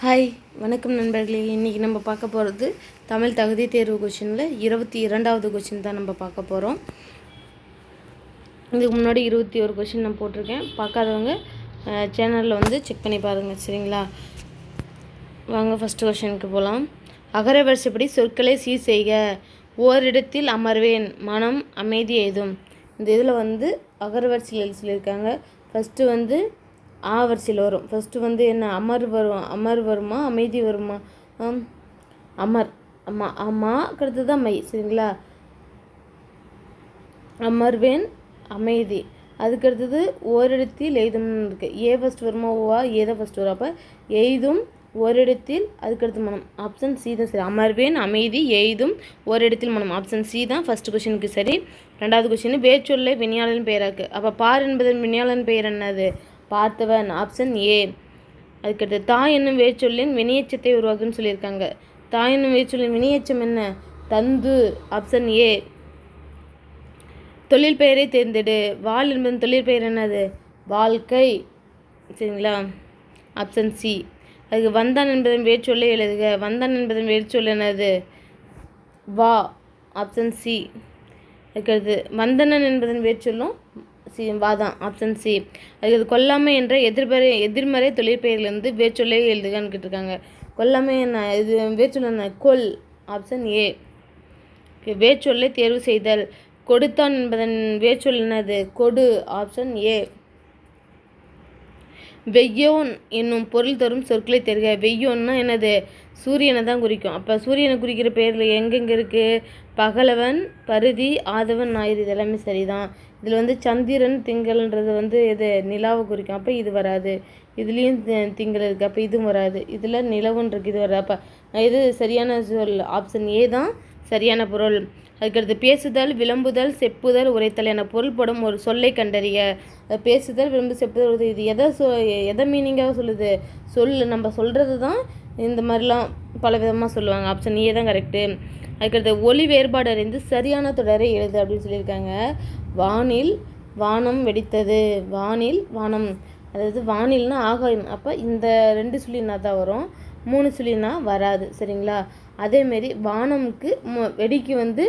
Hi வணக்கம் நண்பர்களே. இன்றைக்கி நம்ம பார்க்க போகிறது தமிழ் தகுதி தேர்வு கொஷினில் இருபத்தி இரண்டாவது கொஷின் தான் நம்ம பார்க்க போகிறோம் இதுக்கு முன்னாடி இருபத்தி ஒரு கொஷின் நான் போட்டிருக்கேன். பார்க்காதவங்க சேனலில் வந்து செக் பண்ணி பாருங்கள் சரிங்களா? வாங்க ஃபஸ்ட்டு கொஷனுக்கு போகலாம் அகர வரிசைப்படி சொற்களை சீர் செய்க. ஓரிடத்தில் அமர்வேன் மனம் அமைதி ஏதும் இந்த இதில் வந்து அகர வரிசையில் சொல்லியிருக்காங்க ஃபஸ்ட்டு வந்து ஆ வரிசையில் வரும். ஃபஸ்ட்டு வந்து என்ன? அமர் வரும் அமர் வருமா? அமைதி வருமா? அமர். அம்மா அம்மா அடுத்தது தான் மை சரிங்களா? அமர்வேன் அமைதி. அதுக்கு அடுத்தது ஓரிடத்தில் எய்தும்னு இருக்குது ஏ ஃபஸ்ட் வருமா? ஓவா ஏ தான் ஃபஸ்ட் வரும். அப்போ எய்தும் ஓரிடத்தில் அதுக்கடுத்து மனம். ஆப்ஷன் சி தான் சரி. அமர்வேன் அமைதி எய்தும் ஓரிடத்தில் மனம். ஆப்ஷன் சி தான் ஃபஸ்ட் கொஷினுக்கு சரி. ரெண்டாவது கொஷின் வேச்சொல்லை விஞ்ஞானன் பெயராக்கு. அப்போ பார் என்பதன் விஞ்ஞானன் பெயர் என்னது? பார்த்தவன் ஆப்ஷன் ஏ. அதுக்கடுத்து தாய் என்னும் வேச்சொல்லின் வினையச்சத்தை உருவாக்குன்னு சொல்லியிருக்காங்க. தாய் என்னும் வேச்சொல்லின் வினையச்சம் என்ன? தந்து ஆப்ஷன் ஏ. தொழில் பெயரை தேர்ந்தெடு. வால் என்பதன் தொழில் பெயர் என்னது? வாழ்க்கை. சரிங்களா? Option C. அதுக்கு வந்தான் என்பதன் வேர்ச்சொல்லை எழுதுக. வந்தான் என்பதன் வேர்ச்சொல் என்னது? வா. Option C. அதுக்கடுத்து வந்தனன் என்பதன் வேர்ச்சொல்லும் சி வாதம் ஆப்ஷன் சி அதுக்கு கொல்லாமை என்ற எதிர்மறை எதிர்மறை தொழிற்பெயர்லேருந்து வேர்ச்சொல்லை எழுதுகன்னு கேட்டிருக்காங்க கொல்லாமை என்ன? இது வேர்ச்சொல் என்ன? கொல் ஆப்ஷன் ஏ வேர்ச்சொல்லை தேர்வு செய்தல். கொடுத்தான் என்பதன் வேர்ச்சொல் என்னது? கொடு ஆப்ஷன் ஏ வெய்யோன் என்னும் பொருள் தரும் சொற்களை தெரிக. வெய்யோன்னா என்னது? சூரியனை தான் குறிக்கும். அப்போ சூரியனை குறிக்கிற பேரில் எங்கெங்கே இருக்குது பகலவன் பருதி ஆதவன் ஞாயிறு. இதெல்லாமே சரிதான். இதில் வந்து சந்திரன் திங்கள்ன்றது வந்து இது நிலாவை குறிக்கும். அப்போ இது வராது. இதுலேயும் தி- திங்கள் இருக்குது அப்போ இதுவும் வராது. இதில் நிலவுன்னு இது வராது. அப்போ இது சரியான சொல் ஆப்ஷன் ஏ தான் சரியான பொருள். அதுக்கடுத்து பேசுதல் விளம்புதல் செப்புதல் உரைத்தல் என பொருள்படும் ஒரு சொல்லை கண்டறிய. பேசுதல் விளம்பு செப்புதல் உரைத்தல் இது எதை சொ எதை மீனிங்காக சொல்லுது? சொல் நம்ம சொல்கிறது தான் இந்த மாதிரிலாம் பல விதமாக சொல்லுவாங்க. ஆப்ஷன் ஏ தான் கரெக்டு அதுக்கடுத்து ஒளி வேறுபாடு அறிந்து சரியான தொடரை எழுது அப்படின்னு சொல்லியிருக்காங்க. வானில் வானம் வெடித்தது. வானில் வானம். அதாவது வானில்னா ஆகாயம். அப்போ இந்த ரெண்டு சொல்லினா தான் வரும். மூணு சொல்லினா வராது. சரிங்களா? அதேமாரி வானம்க்கு வெடிக்கு வந்து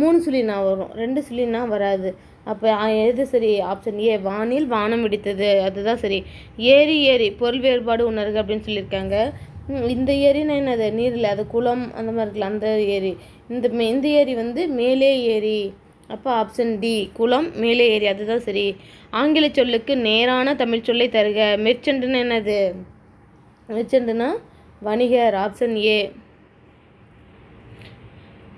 மூணு சுழினா வரும். ரெண்டு சுழினா வராது. அப்போ எது சரி? ஆப்ஷன் ஏ வானில் வானம் வெடித்தது. அதுதான் சரி. ஏறி ஏறி பொருள் வேறுபாடு உணர்க அப்படின்னு சொல்லியிருக்காங்க. இந்த ஏரினா என்னது? நீரில் அது குளம் அந்த மாதிரி இருக்குல்ல அந்த ஏரி. இந்த மே- இந்த ஏரி வந்து மேலே ஏரி. அப்போ ஆப்ஷன் டி குளம் மேலே ஏரி அதுதான் சரி. ஆங்கில சொல்லுக்கு நேரான தமிழ் சொல்லை தருக. மெர்ச்சன்ட்னு என்னது? மெர்ச்சன்ட்னா வணிகர் ஆப்ஷன் ஏ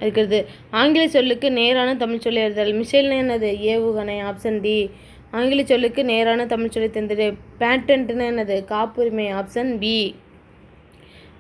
இருக்கிறது. ஆங்கில சொல்லுக்கு நேரான தமிழ் சொல்லி எழுதல் மிசைல்னா என்னது? ஏவுகணை ஆப்ஷன் டி ஆங்கில சொல்லுக்கு நேரான தமிழ் சொல்லி தந்தது பேட்டன்ட்னா என்னது? காப்புரிமை ஆப்ஷன் பி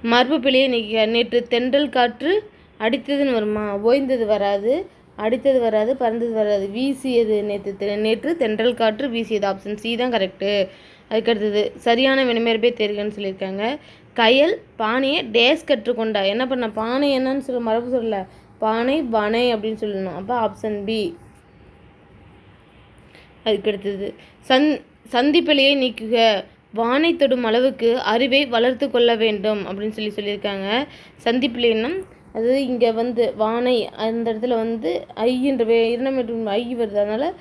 மரபு பிழையை நீக்க நேற்று தென்றல் காற்று அடித்ததுன்னு வருமா? ஓய்ந்தது வராது அடித்தது வராது பறந்தது வராது வீசியது நேற்று தெ- நேற்று தென்றல் காற்று வீசியது. ஆப்ஷன் சி தான் கரெக்டு அதுக்கடுத்தது சரியான வினைமேற்பே தேர்கன்னு சொல்லியிருக்காங்க. கயல் பானையை டேஸ் கற்றுக்கொண்டா. என்ன பண்ண பானை என்னன்னு சொல்ல மரபு சொல்லல. பானை பானை அப்படின்னு சொல்லணும். அப்போ ஆப்ஷன் பி அதுக்கடுத்தது சந் சந்திப்பிழையை நீக்குக. வானை தொடும் அளவுக்கு அறிவை வளர்த்து கொள்ள வேண்டும் அப்படின்னு சொல்லி சொல்லியிருக்காங்க. சந்திப்பிலேனம் அது இங்கே வந்து வானை அந்த இடத்துல வந்து ஐன்ற வே இரண்டாம் ஐ வருது. அதனால்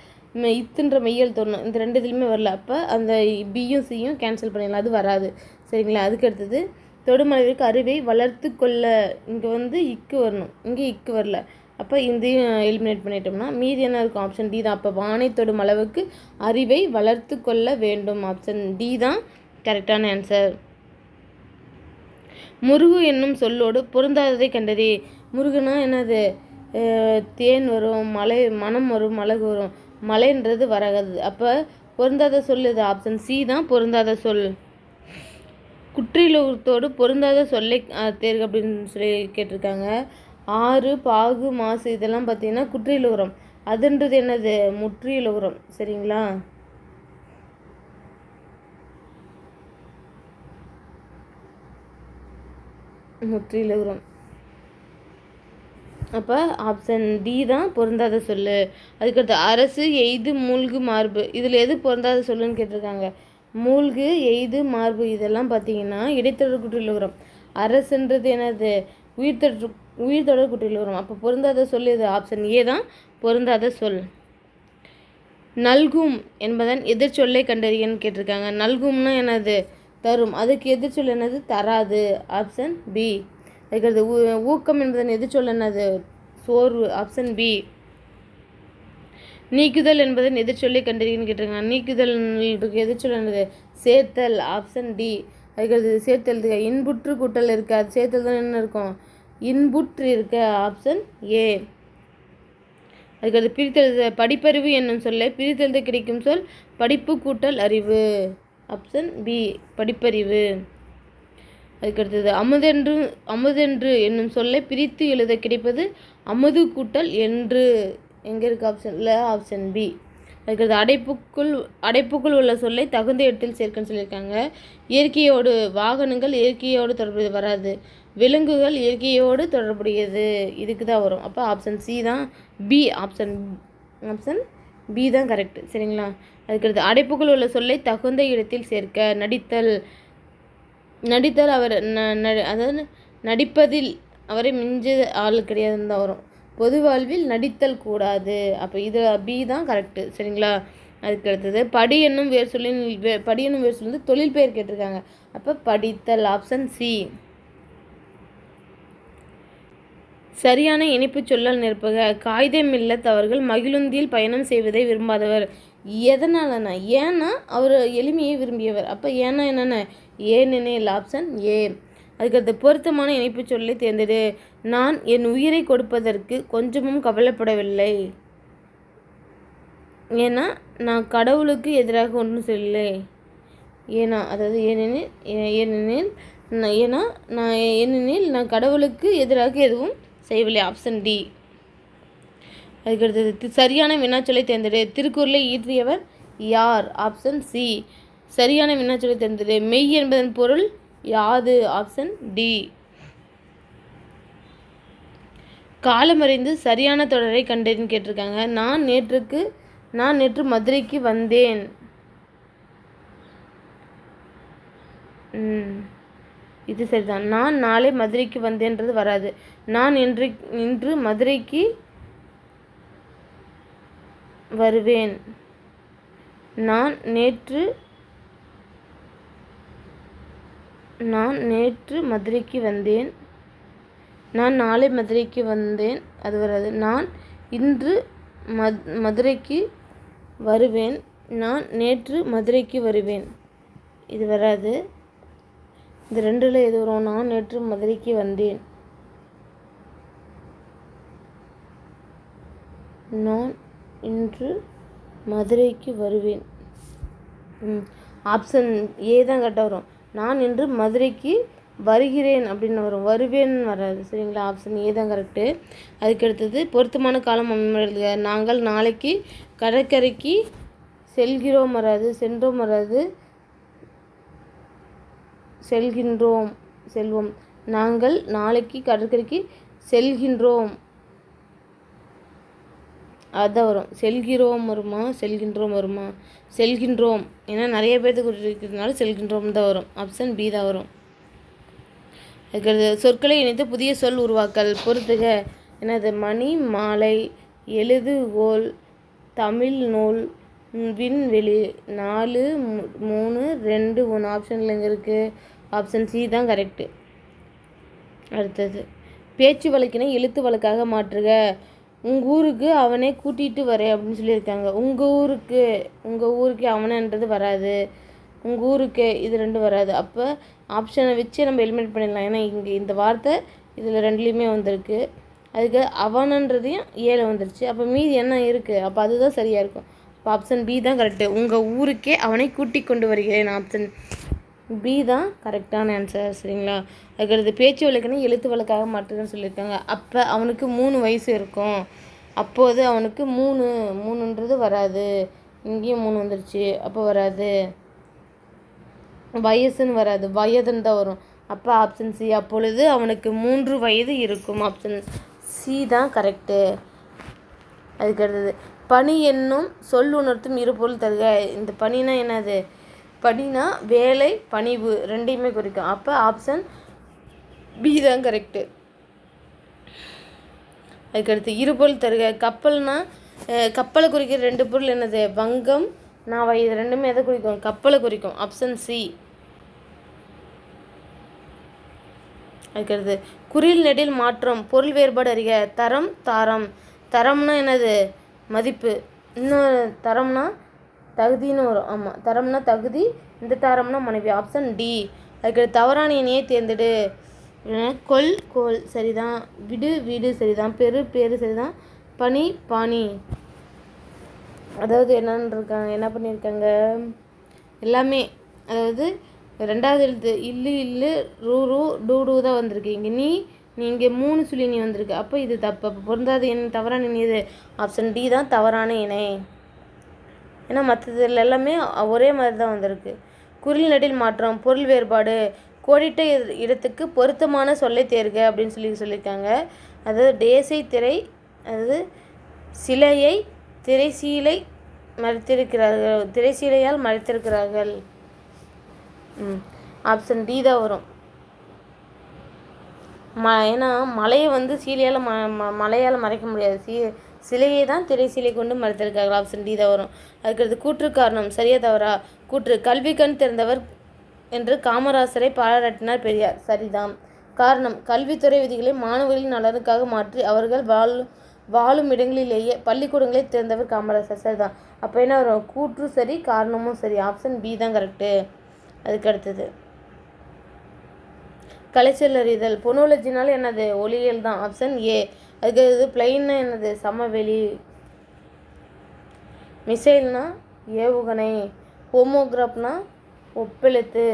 இத்துன்ற மெய்யல் தோணும் இந்த ரெண்டு இதுலையுமே வரல. அப்போ அந்த பியும் சியும் கேன்சல் பண்ணிடலாம். அது வராது. சரிங்களா? அதுக்கு அடுத்தது தொடுமளவிற்கு அறிவை வளர்த்து கொள்ள இங்கே வந்து இக்கு வரணும். இங்கே இக்கு வரல. அப்போ இதையும் எலிமினேட் பண்ணிட்டோம்னா மீதி என்ன இருக்கும்? ஆப்ஷன் டி தான். அப்போ வானை தொடும் அளவுக்கு அறிவை வளர்த்து கொள்ள வேண்டும். ஆப்ஷன் டி தான் கரெக்டான ஆன்சர் முருகு என்னும் சொல்லோடு பொருந்தாததை கண்டதே. முருகுனா என்னது? தேன் வரும் மலை மனம் வரும் மலகு வரும். மலைன்றது வரகது அப்போ பொருந்தாத சொல் இது ஆப்ஷன் சி தான் பொருந்தாத சொல். குற்றிலோகத்தோடு பொருந்தாத சொல்லை தேர்க அப்படின்னு சொல்லி கேட்டிருக்காங்க. ஆறு பாகு மாசு இதெல்லாம் பார்த்தீங்கன்னா குற்றியலுகரம். அதுன்றது என்னது? முற்றியலுகரம். சரிங்களா? முற்றியலுகரம். அப்போ ஆப்ஷன் டி தான் பொருந்தாத சொல்லு. அதுக்கடுத்து அரசு எய்து மூழ்கு மார்பு. இதில் எது பொருந்தாத சொல்லுன்னு கேட்டிருக்காங்க. மூழ்கு எய்து மார்பு இதெல்லாம் பார்த்தீங்கன்னா இடைத்தொடர் குற்றியல் உரம் அரசுன்றது என்னது? உயிர் தொடர் குற்றியில் வரும். அப்போ பொருந்தாத சொல் இது ஆப்ஷன் ஏ தான். பொருந்தாத சொல். நல்கும் என்பதன் எதிர்ச்சொல்லை கண்டறியன்னு கேட்டிருக்காங்க. நல்கும்னா என்னது? தரும். அதுக்கு எதிர்ச்சொல் என்னது? தராது. ஆப்ஷன் பி அதுக்கடுத்து ஊ- ஊக்கம் என்பதன் எதிர்ச்சொல் என்னது? சோர்வு. ஆப்ஷன் பி நீக்குதல் என்பதன் எதிர்ச்சொல்லை கண்டறியன்னு கேட்டிருக்காங்க. நீக்குதல் எதிர்ச்சொல் என்னது? சேர்த்தல். ஆப்ஷன் டி அதுக்கடுத்து சேர்த்தல். இன்புற்று கூட்டல் இருக்காது. சேர்த்தல் தான் என்ன இருக்கும்? இன்புற்று இருக்க ஆப்ஷன் ஏ அதுக்கடுத்து பிரித்தெழுத படிப்பறிவு என்னும் சொல்லை பிரித்தெழுத கிடைக்கும் சொல் படிப்பு கூட்டல் அறிவு. ஆப்ஷன் பி படிப்பறிவு. அதுக்கடுத்தது அமுதென்று அமுதென்று என்னும் சொல்லை பிரித்து எழுத கிடைப்பது அமுது கூட்டல் என்று. எங்கே இருக்குது ஆப்ஷனில் ஆப்ஷன் பி அதுக்கடுத்து அடைப்புக்குள் அடைப்புக்குள் உள்ள சொல்லை தகுந்த இடத்தில் சேர்க்கன்னு சொல்லியிருக்காங்க. இயற்கையோடு வாகனங்கள் இயற்கையோடு தொடர்பு வராது. விலங்குகள் இயற்கையோடு தொடர்புடையது. இதுக்கு தான் வரும். அப்போ ஆப்ஷன் சி தான் பி ஆப்ஷன் ஆப்ஷன் பி தான் கரெக்ட் சரிங்களா? அதுக்கடுத்து அடைப்புக்குள் உள்ள சொல்லை தகுந்த இடத்தில் சேர்க்க நடித்தல் நடித்தல் அவர் ந அதாவது நடிப்பதில் அவரை மிஞ்ச ஆள் கிடையாதுன்னு தான் வரும். பொது வாழ்வில் நடித்தல் கூடாது. அப்போ இது பி தான் கரெக்டு சரிங்களா? அதுக்கு அடுத்தது படி என்னும் வேர் சொல்லின் வே- படி என்னும் வேர் சொல்லி தொழில் பெயர் கேட்டிருக்காங்க. அப்போ படித்தல் ஆப்ஷன் சி சரியான இனிப்பு சொல்லல் நிற்பக காகிதம் இல்லத்தவர்கள் மகிழுந்தியில் பயணம் செய்வதை விரும்பாதவர். எதனாலண்ணா ஏன்னா அவர் எளிமையை விரும்பியவர். அப்போ ஏன்னா என்னென்ன? ஏனெனில் ஆப்ஷன் ஏ அதுக்கடுத்து பொருத்தமான இணைப்பு சொல்லை தேர்ந்தெடு. நான் என் உயிரை கொடுப்பதற்கு கொஞ்சமும் கவலைப்படவில்லை. ஏன்னா நான் கடவுளுக்கு எதிராக ஒன்றும் சொல்லலை ஏன்னா அதாவது ஏனெனில் ஏனெனில் நான் ஏன்னா நான் ஏனெனில் நான் கடவுளுக்கு எதிராக எதுவும் செய்யவில்லை. ஆப்ஷன் டி அதுக்கடுத்தது சரியான வினாச்சொலை தேர்ந்தெடு. திருக்குறளை இயற்றியவர் யார்? ஆப்ஷன் சி சரியான வினாச்சொலை தேர்ந்தெடு. மெய் என்பதன் பொருள் யாது? ஆப்ஷன் டி காலமறிந்து சரியான தொடரை கண்டேன்னு கேட்டிருக்காங்க. நான் நேற்றுக்கு நான் நேற்று மதுரைக்கு வந்தேன். ம். இது சரிதான். நான் நாளை மதுரைக்கு வந்தேன்றது வராது. நான் இன்று இன்று மதுரைக்கு வருவேன். நான் நேற்று நான் நேற்று மதுரைக்கு வந்தேன். நான் நாளை மதுரைக்கு வந்தேன். அது வராது. நான் இன்று மத் மதுரைக்கு வருவேன். நான் நேற்று மதுரைக்கு வருவேன். இது வராது. இந்த ரெண்டில் எது வரும் நான் நேற்று மதுரைக்கு வந்தேன். நான் இன்று மதுரைக்கு வருவேன். ம் ஆப்ஷன் ஏ தான் கரெக்டாக வரும். நான் இன்று மதுரைக்கு வருகிறேன் அப்படின்னு வரும். வருவேன் வராது. சரிங்களா? ஆப்ஷன் ஏ தான் கரெக்டு அதுக்கடுத்தது பொருத்தமான காலம் அமைப்பு நாங்கள் நாளைக்கு கடற்கரைக்கு செல்கிறோம் வராது சென்றோம் வராது. செல்கின்றோம் செல்வோம். நாங்கள் நாளைக்கு கடற்கரைக்கு செல்கின்றோம். அதான் வரும். செல்கிறோம் வருமா? செல்கின்றோம் வருமா? செல்கின்றோம். ஏன்னா நிறைய பேர்த்துக்கு இருக்கிறதுனால செல்கின்றோம் தான் வரும். ஆப்ஷன் பி தான் வரும். அதுக்கடுத்து சொற்களை இணைத்து புதிய சொல் உருவாக்கல். பொறுத்துக என்னது? மணி மாலை எழுதுகோல் தமிழ் நூல் விண்வெளி நாலு மூணு ரெண்டு ஒன்று ஆப்ஷனில் எங்கே இருக்குது ஆப்ஷன் சி தான் கரெக்டு அடுத்தது பேச்சு வழக்கினை எழுத்து வழக்காக மாற்றுக. உங்கள் ஊருக்கு அவனே கூட்டிகிட்டு வரேன் அப்படின்னு சொல்லியிருக்காங்க. உங்கள் ஊருக்கு உங்கள் ஊருக்கு அவனன்றது வராது. உங்கள் ஊருக்கு இது ரெண்டும் வராது. அப்போ ஆப்ஷனை வச்சு நம்ம எலிமினேட் பண்ணிடலாம். ஏன்னா இங்கே இந்த வார்த்தை இதில் ரெண்டுலேயுமே வந்திருக்கு. அதுக்கு அவனன்றதையும் ஏழை வந்துருச்சு. அப்போ மீதி என்ன இருக்குது அப்போ அதுதான் சரியாக இருக்கும். அப்போ ஆப்ஷன் பி தான் கரெக்டு உங்கள் ஊருக்கே அவனை கூட்டி கொண்டு வருகிறேன். ஆப்ஷன் பி தான் கரெக்டான ஆன்சர் சரிங்களா? அதுக்கடுத்து பேச்சு வழக்குன்னு எழுத்து வழக்காக மாற்றுதுன்னு சொல்லியிருக்காங்க. அப்போ அவனுக்கு மூணு வயசு இருக்கும். அப்போது அவனுக்கு மூணு மூணுன்றது வராது. இங்கேயும் மூணு வந்துருச்சு அப்போ வராது. வயசுன்னு வராது. வயதுன்னு தான் வரும். அப்போ ஆப்ஷன் சி அப்பொழுது அவனுக்கு மூன்று வயது இருக்கும் ஆப்ஷன் சி தான் கரெக்டு அதுக்கு அடுத்தது பனி என்னும் சொல் உணர்த்தும் இரு பொருள் தருக. இந்த பனினா என்னது? பணினா வேலை பணிவு ரெண்டையுமே குறிக்கும். அப்போ ஆப்ஷன் பி தான் கரெக்டு அதுக்கடுத்து இருபொருள் தருக. கப்பல்னா கப்பலை குறிக்கிற ரெண்டு பொருள் என்னது? வங்கம் நான் இது ரெண்டுமே எதை குறிக்கும்? கப்பலை குறிக்கும். ஆப்ஷன் சி அதுக்கடுத்து குறில் நெடில் மாற்றம். பொருள் வேறுபாடு அறிக. தரம் தாரம். தரம்னா என்னது? மதிப்பு. இன்னும் தரம்னா தகுதின்னு வரும். ஆமாம் தரம்னா தகுதி இந்த தரம்னா மனைவி. ஆப்ஷன் டி அதுக்கடுத்து தவறான இணையை தேர்ந்தெடு. கொல் கோல். சரிதான். விடு வீடு சரிதான். பெரு பேரு சரிதான். பனி பாணி. அதாவது என்னன்றிருக்காங்க என்ன பண்ணியிருக்காங்க? எல்லாமே. அதாவது ரெண்டாவது எழுத்து இல்லு இல்லு ரூ ரூ டூ டூ தான் வந்திருக்கு. இங்கே நீ நீங்கள் இங்கே மூணு சொல்லி நீ வந்திருக்கு. அப்போ இது தப்பு. அப்போ பொருந்தாத. இணை தவறான இணை இது? ஆப்ஷன் டி தான் தவறான இணை. ஏன்னா மற்றதுல எல்லாமே ஒரே மாதிரி தான் வந்திருக்கு. குரில் நடில் மாற்றம் பொருள் வேறுபாடு கோடிட்ட இடத்துக்கு பொருத்தமான சொல்லை தேர்க அப்படின்னு சொல்லி சொல்லியிருக்காங்க. அதாவது தேசை திரை அதாவது சிலையை திரைசீலை மறைத்திருக்கிறார்கள் திரைசீலையால் மறைத்திருக்கிறார்கள். ம் ஆப்ஷன் டி தான் வரும். ம ஏன்னா மலையை வந்து சீலையால் ம ம மலையால் மறைக்க முடியாது. சீ சிலையை தான் திரை சிலை கொண்டு மறுத்திருக்கார்கள் ஆப்ஷன் டி தான் வரும். அதுக்கடுத்து கூற்று காரணம். சரியா தவறா? கூற்று கல்வி கண் திறந்தவர் என்று காமராசரை பாராட்டினார் பெரியார். சரிதான். காரணம் கல்வித்துறை விதிகளை மாணவர்களின் நலனுக்காக மாற்றி அவர்கள் வாழும் வாழும் இடங்களிலேயே பள்ளிக்கூடங்களை திறந்தவர் காமராசர். சரிதான். அப்போ என்ன வரும்? கூற்று சரி காரணமும் சரி. ஆப்ஷன் பி தான் கரெக்டு அதுக்கு அடுத்தது. கலைச்சல் அறிதல். பொனோலஜினால என்னது? ஒளியியல் தான். ஆப்ஷன் ஏ அதுக்கு இது பிளெயின்னா என்னது? சமவெளி மிசைல்னா ஏவுகணை. ஹோமோகிராஃப்னால் ஒப்பெழுத்து.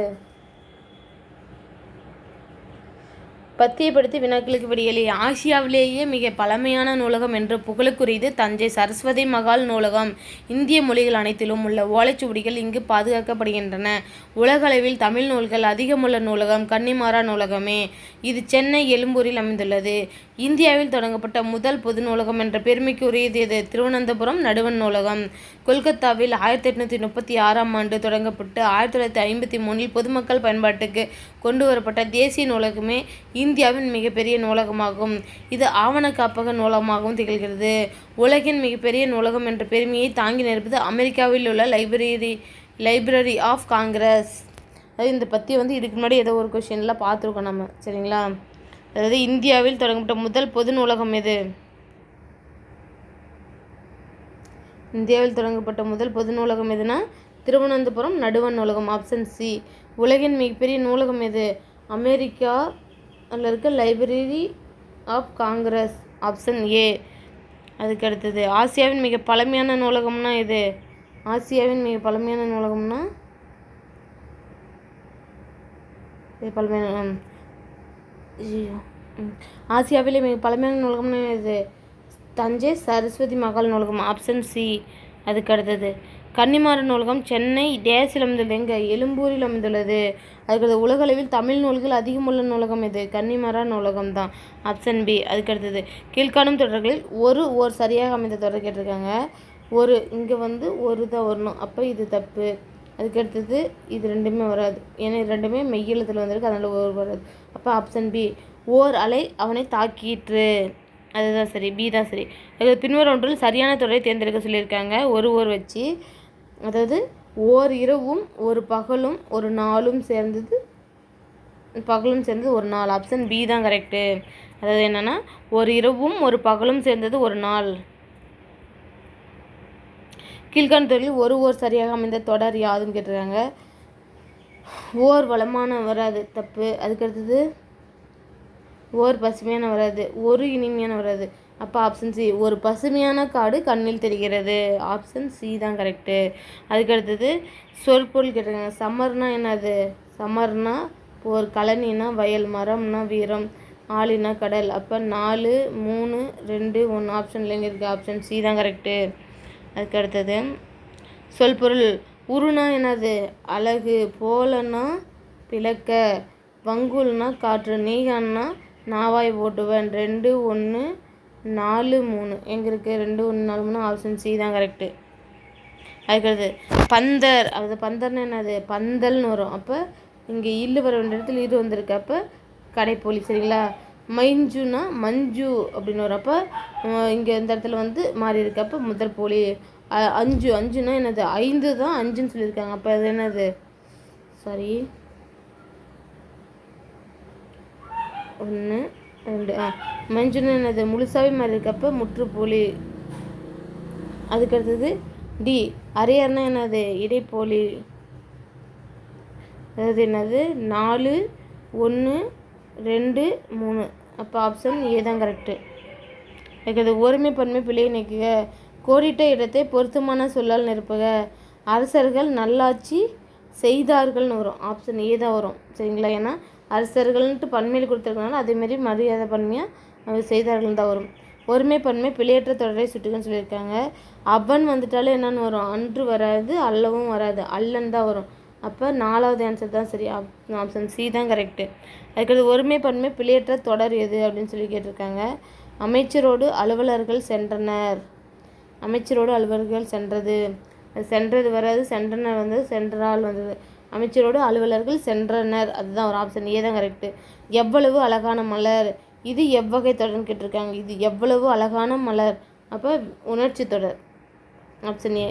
பத்தியப்படுத்தி வினாக்களுக்கு விடியலே ஆசியாவிலேயே மிக பழமையான நூலகம் என்று புகழுக்குரியது தஞ்சை சரஸ்வதி மகால் நூலகம். இந்திய மொழிகள் அனைத்திலும் உள்ள ஓலைச்சுவடிகள் இங்கு பாதுகாக்கப்படுகின்றன. உலகளவில் தமிழ் நூல்கள் அதிகமுள்ள நூலகம் கன்னிமாரா நூலகமே. இது சென்னை எழும்பூரில் அமைந்துள்ளது. இந்தியாவில் தொடங்கப்பட்ட முதல் பொது நூலகம் என்ற பெருமைக்கு உரியது இது திருவனந்தபுரம் நடுவண் நூலகம். கொல்கத்தாவில் ஆயிரத்தி எட்நூற்றி முப்பத்தி ஆறாம் ஆண்டு தொடங்கப்பட்டு ஆயிரத்தி தொள்ளாயிரத்தி ஐம்பத்தி மூணில் பொதுமக்கள் பயன்பாட்டுக்கு கொண்டு வரப்பட்ட தேசிய நூலகமே இந்தியாவின் மிகப்பெரிய நூலகமாகும். இது ஆவண காப்பக நூலகமாகவும் திகழ்கிறது. உலகின் மிகப்பெரிய நூலகம் என்ற பெருமையை தாங்கி நிற்பது அமெரிக்காவில் உள்ள லைப்ரரி லைப்ரரி ஆஃப் காங்கிரஸ். அதாவது இந்த பற்றி வந்து இதுக்கு முன்னாடி ஏதோ ஒரு கொஷினில் பார்த்துருக்கோம் நம்ம. சரிங்களா? அதாவது இந்தியாவில் தொடங்கப்பட்ட முதல் பொது நூலகம் எது? இந்தியாவில் தொடங்கப்பட்ட முதல் பொது நூலகம் எதுனா? திருவனந்தபுரம் நடுவன் நூலகம் ஆப்ஷன் சி உலகின் மிகப்பெரிய நூலகம் எது? அமெரிக்கா அதில் இருக்க library of Congress option A. அதுக்கு அடுத்தது ஆசியாவின் மிக பழமையான நூலகம்னா எது? ஆசியாவின் மிக பழமையான நூலகம்னா இது பழமையான ஆசியாவிலே மிக பழமையான நூலகம்னு இது தஞ்சை சரஸ்வதி மகால் நூலகம் ஆப்ஷன் சி. அதுக்கு அடுத்தது கன்னிமாரன் நூலகம் சென்னை டேஸில் அமைந்துள்ளது எங்கே எழும்பூரில் அமைந்துள்ளது. அதுக்கடுத்து உலகளவில் தமிழ் நூல்கள் அதிகமுள்ள நூலகம் எது கன்னிமாரா நூலகம் தான். Option B. அதுக்கடுத்தது கீழ்காணும் தொடர்களில் ஒரு ஓர் சரியாக அமைந்த தொடர் கேட்டிருக்காங்க. ஒரு இங்கே வந்து ஒரு தான் வரணும். அப்போ இது தப்பு. அதுக்கடுத்தது இது ரெண்டுமே வராது. ஏன்னா இது ரெண்டுமே மெய்யெழுத்தில் வந்திருக்கு. அதனால் ஒரு வராது. அப்போ ஆப்ஷன் பி. ஓர் அலை அவனை தாக்கிற்று. அதுதான் சரி. பி தான் சரி. அது பின்வரும் ஒன்றில் சரியான தொடரை தேர்ந்தெடுக்க சொல்லியிருக்காங்க. ஒரு ஓர் வச்சு அதாவது ஓர் இரவும் ஒரு பகலும் ஒரு நாளும் சேர்ந்தது பகலும் சேர்ந்தது ஒரு நாள். ஆப்ஷன் பி தான் கரெக்டு அதாவது என்னென்னா ஒரு இரவும் ஒரு பகலும் சேர்ந்தது ஒரு நாள். கீழ்காணும் தொழில் ஒரு ஓர் சரியாக அமைந்த தொடர் யாதுன்னு கேட்டிருக்காங்க. ஓர் வளமான வராது தப்பு. அதுக்கடுத்தது ஓர் பசுமையான வராது ஒரு இனிமையான வராது. அப்போ ஆப்ஷன் சி ஒரு பசுமையான காடு கண்ணில் தெரிகிறது. ஆப்ஷன் சி தான் கரெக்டு அதுக்கடுத்தது சொற்பொருள் கேட்டிருக்காங்க. சம்மர்னா என்னது? சம்மர்னா ஒரு கழனினா வயல் மரம்னா வீரம் ஆளினா கடல். அப்போ நாலு மூணு ரெண்டு ஒன்று ஆப்ஷன்ல எங்கே இருக்குது ஆப்ஷன் சி தான் கரெக்டு அதுக்கு அடுத்தது சொல்பொருள். உருனா என்னது? அழகு போலன்னா பிளக்க வங்குல்னா காற்று நீகான்னா நாவாய் ஓட்டுவன். ரெண்டு ஒன்று நாலு மூணு. எங்கே இருக்குது ரெண்டு ஒன்று நாலு மூணு. ஆப்ஷன் சி தான் கரெக்டு அதுக்கடுத்து பந்தர். அது பந்தர்னு என்னது? பந்தல்னு வரும். அப்போ இங்கே இல்லு வர வேண்டிய இடத்துல இரு வந்திருக்கு. அப்போ கடைப்போலி சரிங்களா? மைஞ்சுனா மஞ்சு அப்படின்னு வரும். அப்போ இங்கே இந்த இடத்துல வந்து மாறி இருக்கு. அப்போ முதல் போலி. அஞ்சு. அஞ்சுனா என்னது? ஐந்து தான் அஞ்சுன்னு சொல்லியிருக்காங்க. அப்போ அது என்னது? சாரி ஒன்று ரெண்டு ஆ மஞ்சுன்னு என்னது? முழுசாவே மாதிரி இருக்கப்ப முற்றுப்போலி அதுக்கடுத்தது டி அரையர்னா என்னது? இடைப்போலி அதாவது என்னது? நாலு ஒன்று ரெண்டு மூணு. அப்போ ஆப்ஷன் ஏ தான் கரெக்டு அடுத்தது ஒருமை பன்மை பிழை நீக்குக. கோடிட்ட இடத்தை பொருத்தமான சொல்லால் நிரப்புக. அரசர்கள் நல்லாட்சி செய்தார்கள்னு வரும். ஆப்ஷன் ஏ தான் வரும். சரிங்களா? ஏன்னா அரசர்கள்ன்ட்டு பன்மையில் கொடுத்துருக்கனால அதேமாரி மரியாதை பன்மையாக செய்தார்கள் தான் வரும். ஒருமை பன்மை பிழையற்ற தொடரை சுட்டுகன்னு சொல்லியிருக்காங்க. அவன் வந்துட்டாலும் என்னன்னு வரும்? அன்று வராது அல்லவும் வராது. அல்லன் தான் வரும். அப்போ நாலாவது ஆன்சர் தான் சரி. ஆப்ஷன் சி தான் கரெக்டு அதுக்கடுத்து ஒருமை பன்மை பிழையற்ற தொடர் எது அப்படின்னு சொல்லி கேட்டிருக்காங்க. அமைச்சரோடு அலுவலர்கள் சென்றனர். அமைச்சரோடு அலுவலர்கள் சென்றது. அது சென்றது வராது சென்றனர் வந்து சென்றால் வந்தது. அமைச்சரோடு அலுவலர்கள் சென்றனர். அதுதான் ஒரு ஆப்ஷன் ஏ தான் கரெக்டு எவ்வளவு அழகான மலர். இது எவ்வகை தொடர்னு கேட்டிருக்காங்க. இது எவ்வளவு அழகான மலர். அப்போ உணர்ச்சி தொடர். ஆப்ஷன் ஏ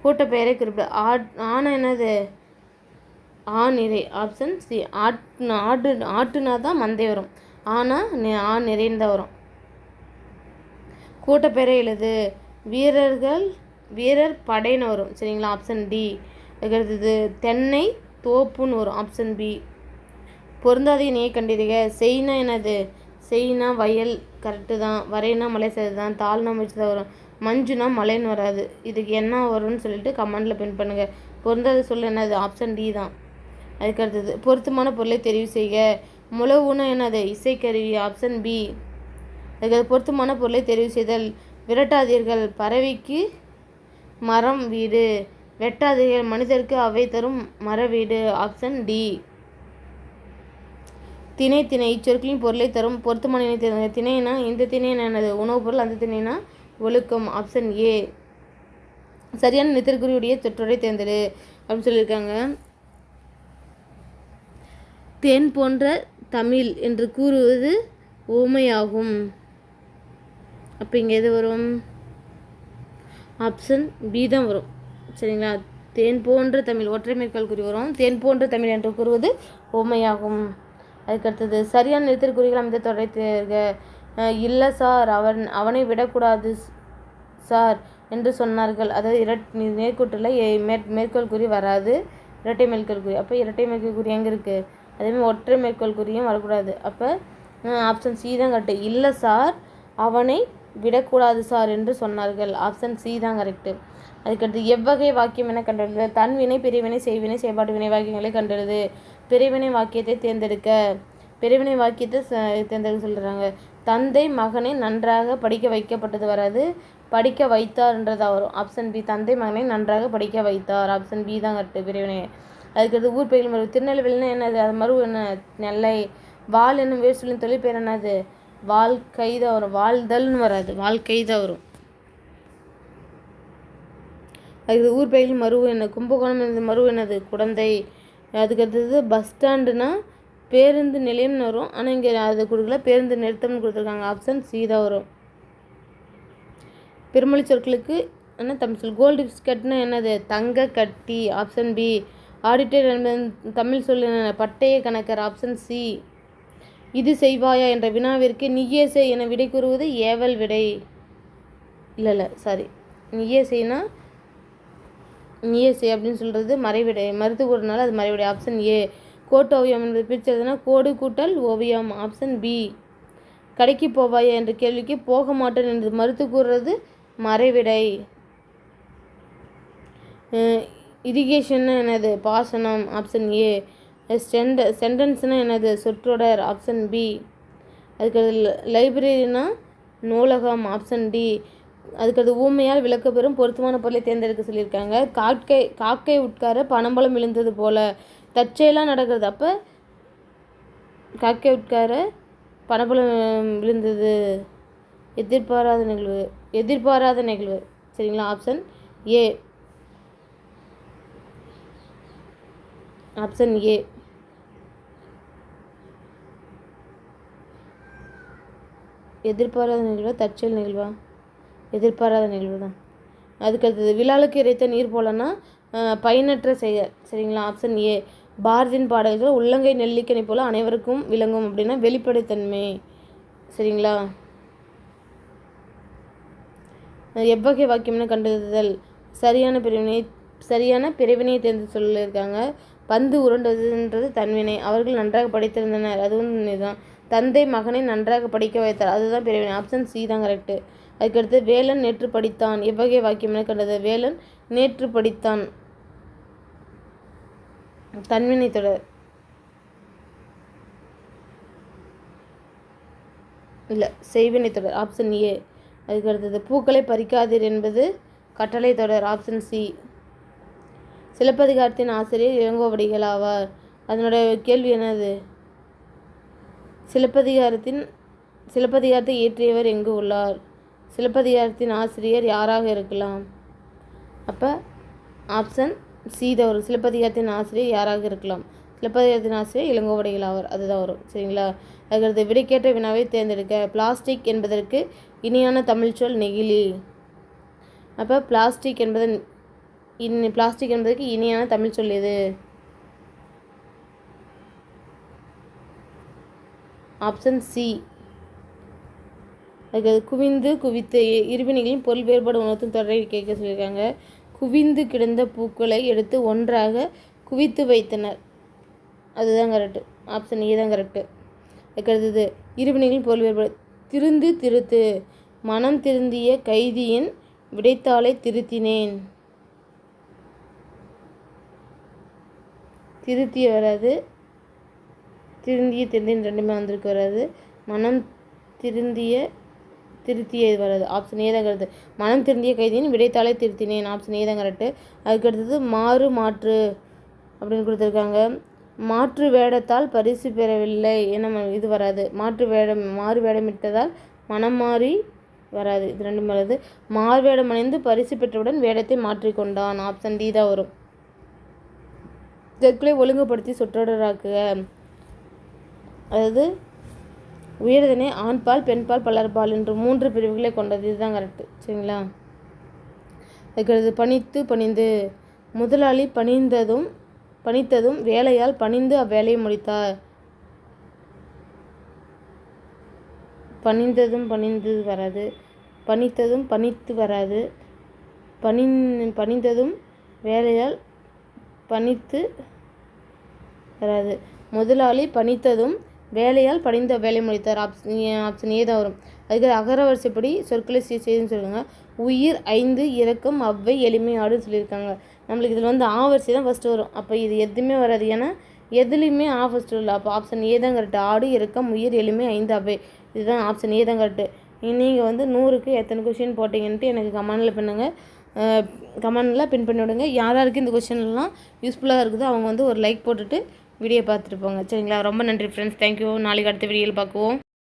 கூட்ட பெயரை குறிப்பிட. ஆட் ஆனா என்னது? ஆண் நிறை ஆப்ஷன் சி ஆட் ஆடு ஆட்டுனா தான் மந்தை வரும். ஆனால் ஆண் நிறைன்னு தான் வரும். கூட்டப்பேரை எழுது. வீரர்கள் வீரர் படைன்னு வரும். சரிங்களா? ஆப்ஷன் டி அதுக்கடுத்தது தென்னை தோப்புன்னு வரும் ஆப்ஷன் பி பொருந்தாத இணையை கண்டிதுக செய்னா என்னது? செய்னா வயல் கரெக்டு தான். வரையினா மலை செய்து தான் தாள்னா வச்சு தான் வரும். மஞ்சுனா மலைன்னு வராது. இதுக்கு என்ன வரும்னு சொல்லிட்டு கமெண்டில் பின் பண்ணுங்கள் பொருந்தாத சொல்ல என்னது? ஆப்ஷன் டி தான். அதுக்கு அடுத்தது பொருத்தமான பொருளை தெரிவு செய்க. முழவுனா என்னது? இசைக்கருவி ஆப்ஷன் பி அதுக்கு பொருத்தமான பொருளை தெரிவு செய்தல். விரட்டாதீர்கள். பறவைக்கு மரம் வீடு. வெட்டாதீர்கள் மனிதருக்கு அவை தரும் மர வீடு ஆப்ஷன் டி திணை திணை இச்சொற்களின் பொருளை தரும் பொருத்தமான இணை தேர்ந்தெடுங்க திணைனா இந்த திணை என்னது? உணவுப் பொருள் அந்த திணைனா ஒழுக்கம். ஆப்ஷன் ஏ சரியான நித்திற்குறியுடைய சொற்றொடரை தேர்ந்தெடு அப்படின்னு சொல்லியிருக்காங்க. தேன் போன்ற தமிழ் என்று கூறுவது ஊமையாகும் அப்போ இங்கே எது வரும்? ஆப்ஷன் பி தான் வரும். சரிங்களா? தேன் போன்ற தமிழ் ஒற்றை மேற்கால் குறி வரும் தேன் போன்ற தமிழ் என்று கூறுவது உண்மையாகும் அதுக்கடுத்தது சரியான நிறுத்தற்குறிகள் அமைந்த தொடரை தேர்க இல்லை சார் அவன் அவனை விடக்கூடாது சார் என்று சொன்னார்கள். அதாவது இரட் நேர்கூட்டில் மேற் மேற்கோள் குறி வராது. இரட்டை மேற்கோள் குறி. அப்போ இரட்டை மேற்கோள் குறி எங்கே இருக்குது அதேமாதிரி ஒற்றை மேற்கோள் குறியும் வரக்கூடாது. அப்போ ஆப்ஷன் சி தான் கரெக்டு இல்லை சார் அவனை விடக்கூடாது சார் என்று சொன்னார்கள். ஆப்ஷன் சி தான் கரெக்டு அதுக்கடுத்து எவ்வகை வாக்கியம் என கண்டறிது தன்வினை பிரிவினை செய்வினை செயல்பாட்டு வினை வாக்கியங்களை கண்டறிது பிரிவினை வாக்கியத்தை தேர்ந்தெடுக்க பிரிவினை வாக்கியத்தை ச- தேர்ந்தெடுக்க சொல்கிறாங்க தந்தை மகனை நன்றாக படிக்க வைக்கப்பட்டது வராது. படிக்க வைத்தார்ன்றதாக வரும் ஆப்ஷன் பி தந்தை மகனை நன்றாக படிக்க வைத்தார். ஆப்ஷன் பி தான் கரெக்டு பிரிவினை அதுக்கடுத்து ஊர் பெயர் மறு திருநெல்வேலினா என்னது? அது மறு என்ன? நெல்லை. வால் என்னும் வேர் சொல்லும் தொழில் பேர் என்னது? வாழ்க்கை தான் வரும் வாழ்தல்னு வராது. வாழ்க்கை தான் வரும் அதுக்கு ஊர் பெயரில் மறு என்ன? கும்பகோணம் என்னது மருவு என்னது? குடந்தை. அதுக்கு அடுத்தது பஸ் ஸ்டாண்டுனா பேருந்து நிலையம்னு வரும். ஆனால் இங்கே அது கொடுக்கல. பேருந்து நிறுத்தம்னு கொடுத்துருக்காங்க. ஆப்ஷன் சி தான் வரும். பெருமொழி சொற்களுக்கு என்ன தமிழ் சொல்? கோல்டு பிஸ்கட்னா என்னது? தங்க கட்டி. ஆப்ஷன் பி ஆடிட்டர் என்பது தமிழ் சொல் என்ன? பட்டய கணக்கர். ஆப்ஷன் சி இது செய்வாயா என்ற வினாவிற்கு நீயே செய் என விடை கூறுவது ஏவல் விடை. இல்லை இல்லை சாரி நீயே செய்னா நீயே அப்படின்னு சொல்கிறது மறைவிடை மருத்து கூடனால அது மறைவிடை. ஆப்ஷன் ஏ கோட்டு ஓவியம் என்பது பிரிச்சதுன்னா கோடு கூட்டல் ஓவியம். ஆப்ஷன் பி கடைக்கு போவாயா என்ற கேள்விக்கு போக மாட்டேன் என்று மறுத்து கூறுறது மறைவிடை. இரிகேஷன் என்னது? பாசனம். ஆப்ஷன் ஏ சென்ட சென்டென்ஸ்னால் என்னது? சொற்றொடர். ஆப்ஷன் பி அதுக்கு லைப்ரரினா நூலகம். ஆப்ஷன் டி அதுக்கடுத்து ஊமையால் விளக்க பெறும் பொருத்தமான பொருளை தேர்ந்தெடுக்க சொல்லியிருக்காங்க. காக்கை காக்கை உட்கார பனம்பழம் விழுந்தது போல் தற்செயலாக நடக்கிறது. அப்போ காக்கை உட்கார பனம்பழம் விழுந்தது. எதிர்பாராத நிகழ்வு எதிர்பாராத நிகழ்வு. சரிங்களா? ஆப்ஷன் ஏ ஆப்ஷன் ஏ எதிர்பாராத நிகழ்வா? தற்செயல் நிகழ்வா? எதிர்பாராத நிகழ்வு தான். அதுக்கடுத்தது விழாலுக்கு இறைத்த நீர் போலன்னா பயனற்ற செயல் சரிங்களா? ஆப்ஷன் ஏ பாரதியின் பாடல்கள் உள்ளங்கை நெல்லிக்கணி போல அனைவருக்கும் விளங்கும் அப்படின்னா வெளிப்படைத்தன்மை சரிங்களா? எவ்வகை வாக்கியம்னு கண்டறிதல் சரியான பிரிவினை சரியான பிரிவினையை தேர்ந்து சொல்லியிருக்காங்க. பந்து உருண்டதுன்றது தன்வினை. அவர்கள் நன்றாக படித்திருந்தனர். அதுவும் இதுதான் தந்தை மகனை நன்றாக படிக்க வைத்தார். அதுதான் பிரிவினை ஆப்ஷன் சி தான் கரெக்டு அதுக்கடுத்து வேலன் நேற்று படித்தான். எவ்வகை என கண்டது. வேலன் நேற்று படித்தான். தன்வினை தொடர் இல்லை செய்வினை தொடர் ஆப்ஷன் ஏ அதுக்கு அடுத்தது பூக்களை பறிக்காதீர் என்பது கட்டளை தொடர். ஆப்ஷன் சி சிலப்பதிகாரத்தின் ஆசிரியர் இளங்கோவடிகள் ஆவார். அதனுடைய கேள்வி என்னது? சிலப்பதிகாரத்தின் சிலப்பதிகாரத்தை இயற்றியவர் எங்கு உள்ளார்? சிலப்பதிகாரத்தின் ஆசிரியர் யாராக இருக்கலாம்? அப்போ ஆப்ஷன் சி தான் வரும். சிலப்பதிகாரத்தின் ஆசிரியர் யாராக இருக்கலாம்? சிலப்பதிகாரத்தின் ஆசிரியர் இளங்கோவடிகள் ஆவர். அதுதான் வரும். சரிங்களா? அதுக்கடுத்து விடைக்கேற்ற வினாவை தேர்ந்தெடுக்க. பிளாஸ்டிக் என்பதற்கு இனியான தமிழ் சொல் நெகிழி. அப்போ பிளாஸ்டிக் என்பதன் இன் பிளாஸ்டிக் என்பதற்கு இனியான தமிழ் சொல் எது? ஆப்ஷன் சி அதுக்கு குவிந்து குவித்து இருவினைகளின் பொருள் வேறுபாடு உணர்த்தும் தொடரை கேட்க சொல்லியிருக்காங்க. குவிந்து கிடந்த பூக்களை எடுத்து ஒன்றாக குவித்து வைத்தனர். அதுதான் கரெக்டு ஆப்ஷன் ஏ தான் கரெக்டு அதுக்கடுத்தது இருவினைகளின் பொருள் வேறுபாடு. திருந்து திருத்து. மனம் திருந்திய கைதியின் விடைத்தாளை திருத்தினேன். திருத்திய வராது. திருந்திய திருந்தின் ரெண்டுமே வந்திருக்கு வராது. மனம் திருந்திய திருத்திய இது வராது ஆப்ஷன் ஏதங்கிறது மனம் திருந்திய கைதியின் விடைத்தாளை திருத்தினேன். ஆப்ஷன் ஏதங்கிறட்டு அதுக்கடுத்தது மாறு மாற்று அப்படின்னு கொடுத்துருக்காங்க. மாற்று வேடத்தால் பரிசு பெறவில்லை என்ன இது வராது. மாற்று வேடம் மாறு வேடமிட்டதால் மனம் மாறி வராது. இது ரெண்டும் வராது. மாறு வேடம் அணிந்து பரிசு பெற்றவுடன் வேடத்தை மாற்றிக்கொண்டான். ஆப்ஷன் டி தான் வரும். சொற்களை ஒழுங்குபடுத்தி சொற்றொடராக்குக. அதாவது உயர்தனை ஆண்பால் பெண்பால் பலர்பால் என்று மூன்று பிரிவுகளை கொண்டது. இதுதான் கரெக்டு சரிங்களா? அதுக்கடுத்து பணித்து பணிந்து. முதலாளி பணிந்ததும் பணித்ததும் வேலையால் பணிந்து அவ்வேலையை முடித்தார். பணிந்ததும் பணிந்து வராது. பணித்ததும் பணித்து வராது. பணி பணிந்ததும் வேலையால் பணித்து வராது. முதலாளி பணித்ததும் வேலையால் படிந்த வேலை முடித்தார். ஆப்ஷன் ஆப்ஷன் ஏ தான் வரும். அதுக்கு அகர வரிசைப்படி சொற்களை சீ செய்துன்னு சொல்லுங்க. உயிர் ஐந்து இறக்கம் அவ்வை எளிமை ஆடுன்னு சொல்லியிருக்காங்க. நம்மளுக்கு இதில் வந்து ஆ வரிசை தான் ஃபஸ்ட்டு வரும். அப்போ இது எதுவுமே வராது. ஏன்னா எதுலேயுமே ஆ ஃபஸ்ட்டு இல்லை. அப்போ ஆப்ஷன் ஏ தான் கரெக்டு ஆடு இறக்கம் உயிர் எளிமை ஐந்து அவ்வை. இதுதான் ஆப்ஷன் ஏ தான் கரெக்டு நீங்கள் வந்து நூறுக்கு எத்தனை கொஷின் போட்டிங்கன்ட்டு எனக்கு கமெண்டில் பண்ணுங்கள் கமெண்டில் பின் பண்ணி விடுங்க யார் யாருக்கு இந்த கொஷின்லாம் யூஸ்ஃபுல்லாக இருக்குதோ அவங்க வந்து ஒரு லைக் போட்டுட்டு வீடியோ பார்த்துட்டு போங்க. சரிங்களா? ரொம்ப நன்றி ஃப்ரெண்ட்ஸ் தேங்க்யூ நாளைக்கு அடுத்த வீடியோவில் பார்க்குவோம்.